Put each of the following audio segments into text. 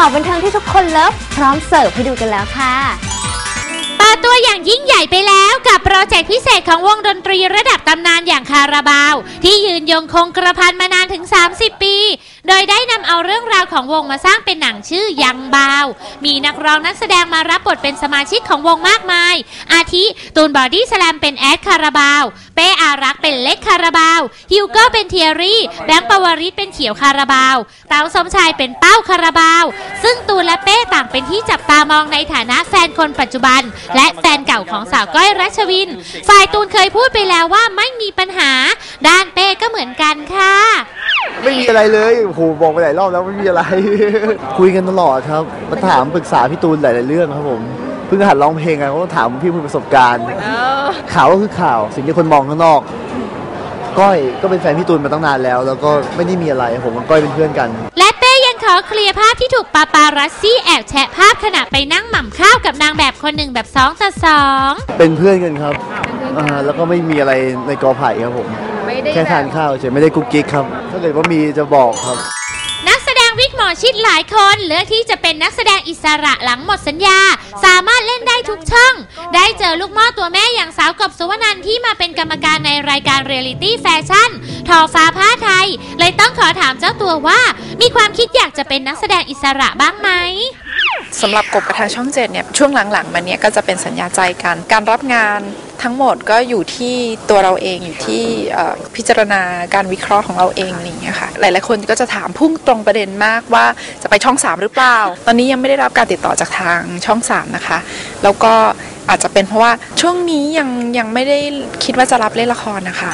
ข่าวบันเทิงที่ทุกคนเลิฟพร้อมเสิร์ฟให้ดูกันแล้วค่ะเปิดตัวอย่างยิ่งใหญ่ไปแล้วกับโปรเจกต์พิเศษของวงดนตรีระดับตำนานอย่างคาราบาว ที่ยืนยงคงกระพันมานานถึง 30 ปี โดยได้นำเอาเรื่องราวของวงมาสร้างเป็นหนังชื่อยังบาว มีนักร้องนักแสดงมารับบทเป็นสมาชิกของวงมากมาย อาทิตูนบอดี้สแลมเป็นแอดคาราบาว เป้อารักเป็นเล็กคาราบาว ฮิวโก้เป็นเทียรี่ แบงค์ปวริศเป็นเขียวคาราบาว เต๋าสมชายเป็นเป้าคาราบาว ซึ่งตูนและเป้ต่างเป็นที่จับตามองในฐานะแฟนคนปัจจุบัน และแฟนเก่าของสาวก้อยรัชวิน ฝ่ายตูนเคยพูดไปแล้วว่าไม่มีปัญหา ด้านเป้ก็เหมือนกันค่ะ ไม่มีอะไรเลยโอ้โหบอกไปหลายรอบแล้วไม่มีอะไร คุยกันตลอดครับมาถามปรึกษาพี่ตูนหลายๆเรื่องครับผมเพิ่งหัดร้องเพลงกันเขาก็ถามพี่มีประสบการณ์ ข่าวก็คือข่าวสิ่งที่คนมองข้างนอก ก้อยก็เป็นแฟนพี่ตูนมาตั้งนานแล้ว แล้วก็ไม่ได้มีอะไรผมกับก้อยเป็นเพื่อนกัน และเป้ยังขอเคลียร์ภาพที่ถูกปาปารัสซี่แอบแชะภาพขณะไปนั่งหม่ำข้าวกับนางแบบคนหนึ่งแบบสองต่อสองเป็นเพื่อนกันครับ อ่าแล้วก็ไม่มีอะไรในกอไผ่ครับผมแค่ทานข้าวเฉยไม่ได้กุ๊กกิ๊กครับ ถ้าเกิดว่ามีจะบอกครับนักแสดงวิกหมอชิดหลายคนเลือกที่จะเป็นนักแสดงอิสระหลังหมดสัญญา สามารถเล่นได้ทุกช่อง ได้เจอลูกหม้อตัวแม่อย่างสาวกบสุวรรณที่มาเป็นกรรมการในรายการเรียลิตี้แฟชั่นทอฟ้าผ้าไทย เลยต้องขอถามเจ้าตัวว่า มีความคิดอยากจะเป็นนักแสดงอิสระบ้างไหมสำหรับกบกับทางช่องเจ็ดเนี่ยช่วงหลังๆมาเนี่ยก็จะเป็นสัญญาใจกัน การรับงาน ทั้งหมดก็อยู่ที่ตัวเราเองอยู่ที่พิจารณาการวิเคราะห์ของเราเองอะไรอย่างเงี้ยค่ะหลายๆคนก็จะถามพุ่งตรงประเด็นมากว่าจะไปช่อง 3 หรือเปล่า ตอนนี้ยังไม่ได้รับการติดต่อจากทางช่อง 3 นะคะ แล้วก็อาจจะเป็นเพราะว่าช่วงนี้ยังยังไม่ได้คิดว่าจะรับเล่นละครนะคะ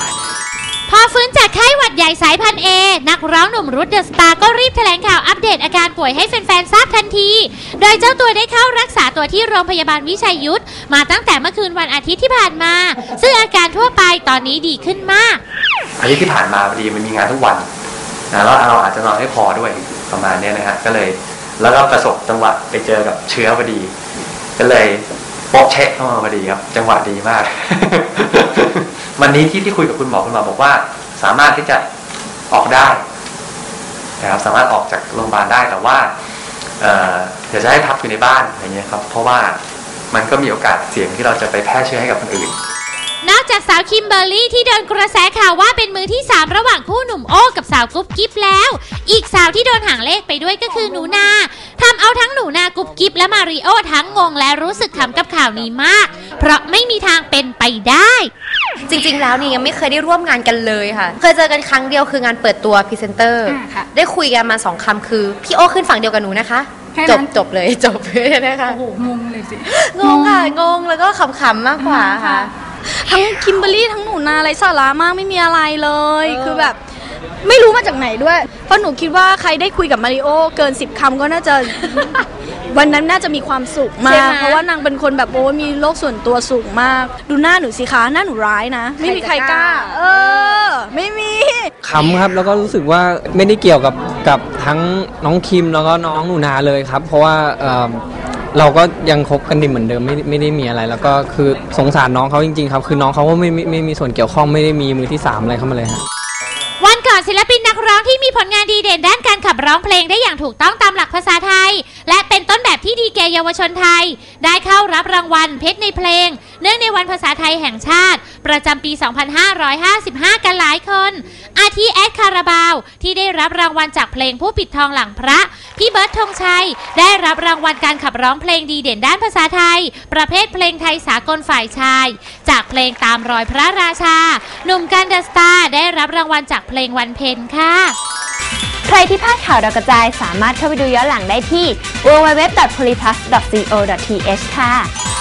พอฟื้นจากไข้หวัดใหญ่สายพันธุ์เอนักร้องหนุ่มรุดเดอะสตาร์ก็รีบแถลงข่าวอัปเดตอาการป่วยให้แฟนๆทราบทันที โดยเจ้าตัวได้เข้ารักษาตัวที่โรงพยาบาลวิชัยยุทธมาตั้งแต่เมื่อคืนวันอาทิตย์ที่ผ่านมา ซึ่งอาการทั่วไปตอนนี้ดีขึ้นมาก อาทิตย์ที่ผ่านมาพอดีมันมีงานทุกวันนะแล้วเราอาจจะนอนไม่พอด้วยประมาณนี้นะฮะก็เลย แล้วก็ประสบจังหวะไปเจอกับเชื้อพอดี ก็เลยโป๊ะเชะเข้ามาพอดีครับ จังหวะดีมาก วันนี้ที่ที่คุยกับคุณหมอคุณหมอบอกว่า สามารถที่จะออกได้นะครับสามารถออกจากโรงพยาบาลได้แต่ว่าเอ่อเดี๋ยวจะให้พักอยู่ในบ้านอย่างเงี้ยครับเพราะว่ามันก็มีโอกาสเสี่ยงที่เราจะไปแพร่เชื้อให้กับคนอื่น นอกจากสาวคิมเบอร์รี่ที่โดนกระแสข่าวว่าเป็นมือที่ 3 ระหว่างคู่หนุ่มโอ้กับสาวกุ๊บกิ๊บแล้ว อีกสาวที่โดนหางเลขไปด้วยก็คือหนูนาทำเอาทั้งหนูนากุ๊บกิ๊บและมาริโอทั้งงงและรู้สึกขำกับข่าวนี้มาก เพราะไม่มีทางเป็นไปได้ จริง ๆ แล้วนี่ยังไม่เคยได้ร่วมงานกันเลยค่ะ เคยเจอกันครั้งเดียวคืองานเปิดตัวพรีเซนเตอร์ อ่าค่ะ ได้คุยกันมาสองคำคือ พี่โอขึ้นฝั่งเดียวกับหนูนะคะ แค่จนั้บนจบเลยจบเลยนะคะ โอ้โหงงเลยสิ งงค่ะ งงแล้วก็ขำๆมากกว่าค่ะ ทั้งคิมเบอรรี่ทั้งหนูนาไรสาระมากไม่มีอะไรเลย เออ คือแบบไม่รู้มาจากไหนด้วย เพราะหนูคิดว่าใครได้คุยกับมาริโอเกินสิบคำก็น่าจะ วันนั้นน่าจะมีความสุขมากเพราะว่านางเป็นคนแบบโอ้มีโลกส่วนตัวสูงมาก ดูหน้าหนูสิคะหน้าหนูร้ายนะ ไม่มีใครกล้า เออ ไม่มี ขำครับแล้วก็รู้สึกว่าไม่ได้เกี่ยวกับกับทั้งน้องคิมแล้วก็น้องหนูนาเลยครับ เพราะว่าเอิ่มเราก็ยังคบกันดีเหมือนเดิมไม่ไม่ได้มีอะไร แล้วก็คือสงสารน้องเขาจริงๆครับ คือน้องเขาก็ไม่ไม่ไม่มีส่วนเกี่ยวข้องไม่ได้มีมือที่สามอะไรเข้ามาเลยครับวันก่อนศิลปินนักร้องที่มีผลงานดีเด่นด้านการขับร้องเพลงได้อย่างถูกต้องตามหลักภาษาไทย ที่ดีแก่เยาวชนไทย ได้เข้ารับรางวัลเพชรในเพลง เนื่องในวันภาษาไทยแห่งชาติ ประจำปี 2555 กันหลายคน อาทิแอดคาราบาว ที่ได้รับรางวัลจากเพลงผู้ปิดทองหลังพระ พี่เบิร์ดธงชัย ได้รับรางวัลการขับร้องเพลงดีเด่นด้านภาษาไทย ประเภทเพลงไทยสากลฝ่ายชาย จากเพลงตามรอยพระราชา หนุ่มกันเดสตาได้รับรางวัลจากเพลงวันเพ็ญค่ะ รที่พลาดข่าวดาวกระจายสามารถเข้าไปดูย้อนหลังได้ที่ www.polyplus.co.th ค่ะ